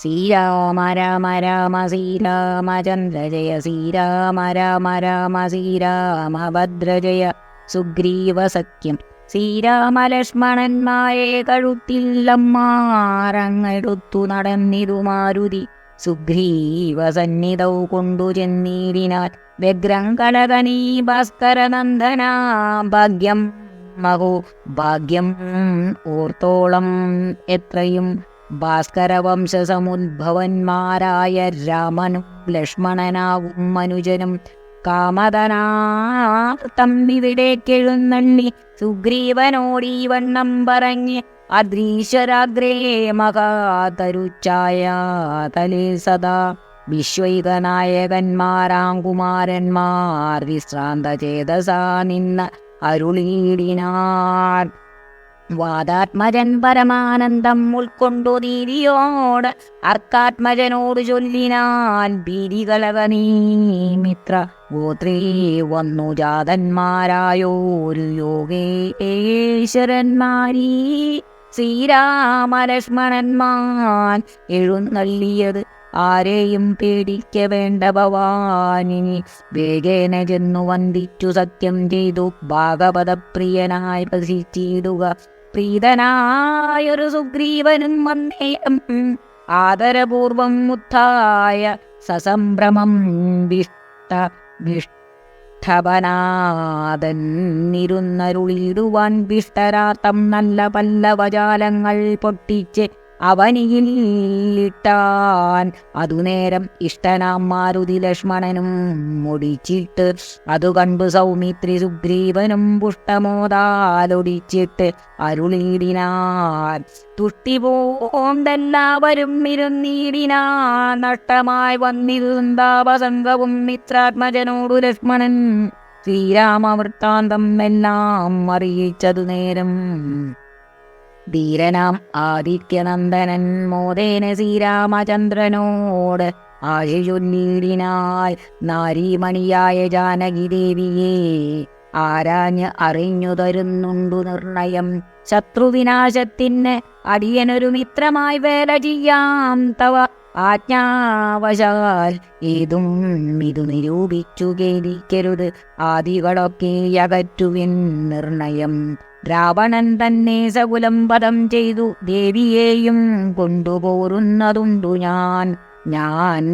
ശ്രീരാമ രാമ രാമ ശ്രീരാമചന്ദ്ര ജയ ശ്രീരാമ രാമ രാമ ശ്രീരാമ ഭദ്ര ജയ സുഗ്രീവ സഖ്യം. ശ്രീരാമലക്ഷ്മണന്മാരെ കഴുത്തില്ലമ്മാറങ്ങെടുത്തു നടന്നിതു മാരുതി സുഗ്രീവ സന്നിധൗ കൊണ്ടു ചെന്നീടിനാൽ വ്യഗ്രം കടകനീ ഭാസ്കരനന്ദന ഭാഗ്യം മഹോ ഭാഗ്യം ഓർത്തോളം എത്രയും ഭാസ്കരവംശസമുദ്ഭവന്മാരായ രാമനും ലക്ഷ്മണനാവും മനുജനും കാമതനാർത്ഥം ഇവിടേക്കെഴുന്നള്ളി സുഗ്രീവനോടീ വണ്ണം പറഞ്ഞ് അദ്രീശ്വരാഗ്രേ മഹാതരുച്ചായ തലേ സദാ. വിശ്വൈകനായകന്മാരാം കുമാരന്മാർ വിശ്രാന്ത ചേതസാ നിന്ന അരുളീടിനാർ വാദാത്മജൻ പരമാനന്ദം ഉൾക്കൊണ്ടു നീതിയോട് അർക്കാത്മജനോട് ചൊല്ലിനാൻ ഭീതികലകനീ മിത്ര. ഗോത്രേ വന്നു ജാതന്മാരായോരു യോഗേശ്വരന്മാരീ. ശ്രീരാമലക്ഷ്മണന്മാൻ എഴുന്നള്ളിയത് ആരെയും പേടിക്ക വേണ്ട ഭവാനിനി. വേഗേന ചെന്നു വന്ദിച്ചു സത്യം ചെയ്തു ഭാഗവതപ്രിയനായി പ്രസിച്ചിടുക പ്രീതനായൊരു സുഗ്രീവനും വന്നേയം ആദരപൂർവം മുത്തായ സസംഭ്രമം വിഷ്ട വിഷ്ഠവനാദന്നിരുന്നരുളിടുവാൻ വിഷ്ടരാത്തം നല്ല പല്ലവജാലങ്ങൾ പൊട്ടിച്ച് അവനിയിൽ ഇട്ടാൻ അതുനേരം ഇഷ്ടനാം മാരുതി ലക്ഷ്മണനും മുടിച്ചിട്ട് അതു കണ്ടു സൗമിത്രി സുഗ്രീവനും പുഷ്ടമോതാലൊടിച്ചിട്ട് അരുളീടിനാൻ തുഷ്ടിപോന്തെല്ലാവരും ഇരുന്നീടിനാ. നഷ്ടമായി വന്നിരുന്താപസംഗവും മിത്രാത്മജനോടു ലക്ഷ്മണൻ ശ്രീരാമവൃത്താന്തം എല്ലാം അറിയിച്ചതു നേരം ധീരനാം ആദിത്യനന്ദനൻ മോദേന ശ്രീരാമചന്ദ്രനോട് ആശയൊല്ലീടിനായി നാരീമണിയായ ജാനകി ദേവിയെ ആരാഞ്ഞ് അറിഞ്ഞു തരുന്നുണ്ടു നിർണയം. ശത്രുവിനാശത്തിന് അടിയനൊരു മിത്രമായി വേല ചെയ്യാം തവ. ആജ്ഞാവശാൽ ഏതും ഇതു നിരൂപിച്ചു കേരിക്കരുത് ആദികളൊക്കെ അകറ്റുവിൻ നിർണയം. രാവണൻ തന്നെ സകുലം പദം ചെയ്തു ദേവിയെയും കൊണ്ടുപോരുന്നതുണ്ടു ഞാൻ. ഞാൻ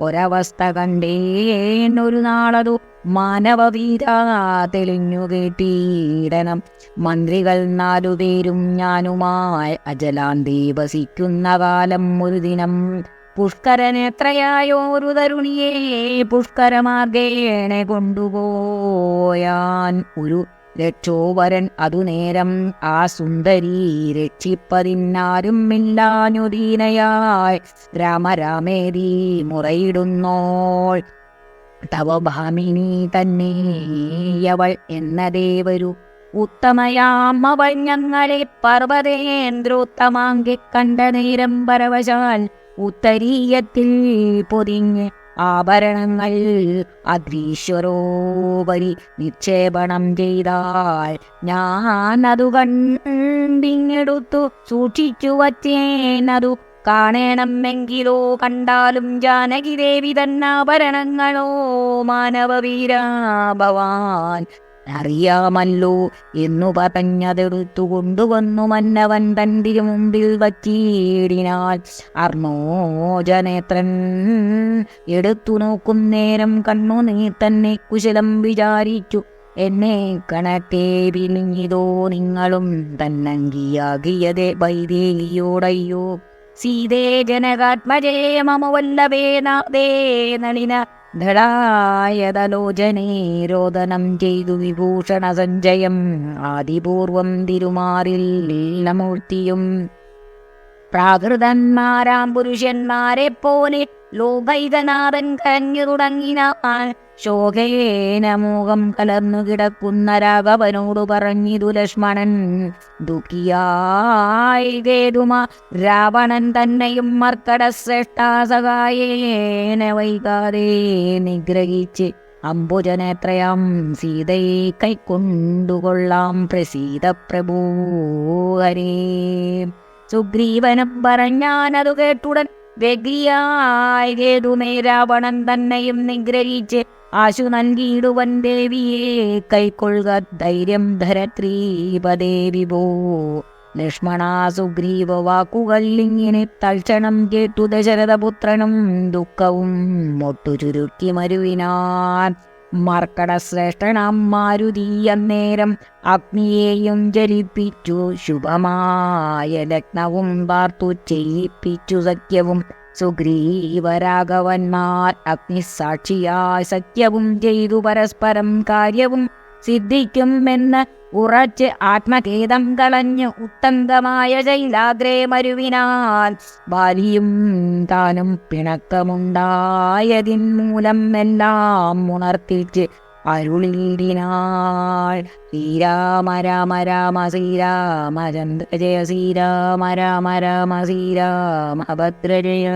ഒരവസ്ഥ കണ്ടേനൊരു നാളതു മാനവവീരാ തെളിഞ്ഞു കേട്ടീടനം മന്ത്രികൾ നാലുപേരും ഞാനുമായി അജലാന്തി വസിക്കുന്ന കാലം ഒരു ദിനം. പുഷ്കരനെത്രയായോരു തരുണിയെ പുഷ്കരമാർഗേണെ കൊണ്ടുപോയാൻ ഒരു രക്ഷോവരൻ അതുനേരം ആ സുന്ദരി രക്ഷിപ്പതിന്നാരും ഇല്ലാഞ്ഞുദീനയായി രാമരാമേരി മുറയിടുന്നോൾ. തവ ഭാമിനി എന്നതേവരു ദേവരു അവൾ ഞങ്ങളെ പർവതേന്ദ്രോത്തമാങ്കി കണ്ട നേരം പരവശാൽ ഉത്തരീയത്തിൽ പൊതിഞ്ഞ് ആഭരണങ്ങൾ അഗ്രീശ്വരോപരി നിക്ഷേപണം ചെയ്താൽ ഞാൻ അതു കണ്ടിങ്ങെടുത്തു സൂക്ഷിച്ചു വച്ചേനതു കാണണമെങ്കിലോ കണ്ടാലും ജാനകി ദേവി തന്നാഭരണങ്ങളോ മാനവവീര ഭവാൻ അറിയാമല്ലോ എന്നു പറഞ്ഞതെടുത്തു കൊണ്ടുവന്നു മന്നവൻ തന്റെ മുമ്പിൽ വച്ചീടിനാൽ അർണോജനേത്രൻ എടുത്തു നോക്കും നേരം കണ്ണു നീ തന്നെ കുശലം വിചാരിച്ചു. എന്നെ കണക്കെ പിരിഞ്ഞിതോ നിങ്ങളും തന്നങ്കിയാകിയതേ വൈദേഹിയോടയ്യോ. സീതേ ജനകാത്മജേ മമ വല്ലഭേ നാദേ നളിന ധടായതലോചനേ രോദനം ചെയ്തു വിഭൂഷണ സഞ്ജയം ആദിപൂർവം തിരുമാറിൽ ലീലമൂർത്തിയും പ്രാകൃതന്മാരാം പുരുഷന്മാരെ പോലെ ലോകൈകനാഥൻ കരഞ്ഞു ശോകയേന മോഹം കലർന്നു കിടക്കുന്ന രാഘവനോട് പറഞ്ഞിതു ലക്ഷ്മണൻ ദുഃഖിയായി കേതുമ രാവണൻ തന്നെയും മർക്കട ശ്രേഷ്ഠാസകായേന വൈകാതെ നിഗ്രഹിച്ച് അംബുജനേത്രയാം സീതയെ കൈക്കൊണ്ടുകൊള്ളാം പ്രസീത പ്രഭൂ ഹരേ. സുഗ്രീവനും പറഞ്ഞാനതു കേട്ടുടൻ രാവണൻ തന്നെയും നിഗ്രഹിച്ച് ആശു നൽകിയിടുവൻ ദേവിയെ കൈക്കൊള്ളുക ധൈര്യം ധരത്രീപദേ പോ ലക്ഷ്മണാ സുഗ്രീവ വാക്കുകൾ ഇങ്ങനെ തൽക്ഷണം കേട്ടു ദശരഥപുത്രനും ദുഃഖവും മൊട്ടു ചുരുക്കി മരുവിനാൻ മർക്കട ശ്രേഷ്ഠനാം മാരുതി അന്നേരം അഗ്നിയെയും ജലിപ്പിച്ചു ശുഭമായ ലഗ്നവും പാർത്തു ചെയ്യിപ്പിച്ചു സഖ്യവും. സുഗ്രീവരാഘവന്മാർ അഗ്നിസാക്ഷിയായി സഖ്യവും ചെയ്തു പരസ്പരം കാര്യവും. സിദ്ധിക്കുമെന്ന് ഉറച്ച് ആത്മഖേദം കളഞ്ഞ് ഉത്തന്തമായ ശൈലാഗ്രേ മരുവിനാൽ ബാലിയും താനും പിണക്കമുണ്ടായതിൻ മൂലം എല്ലാം ഉണർത്തിച്ച് അരുളിടിനാൾ ശ്രീരാമ രാമ രാമ ശ്രീരാമ ചന്ദ്ര ജയ ശ്രീരാമ രാമ രാമ ശ്രീരാമ ഭദ്രജയ.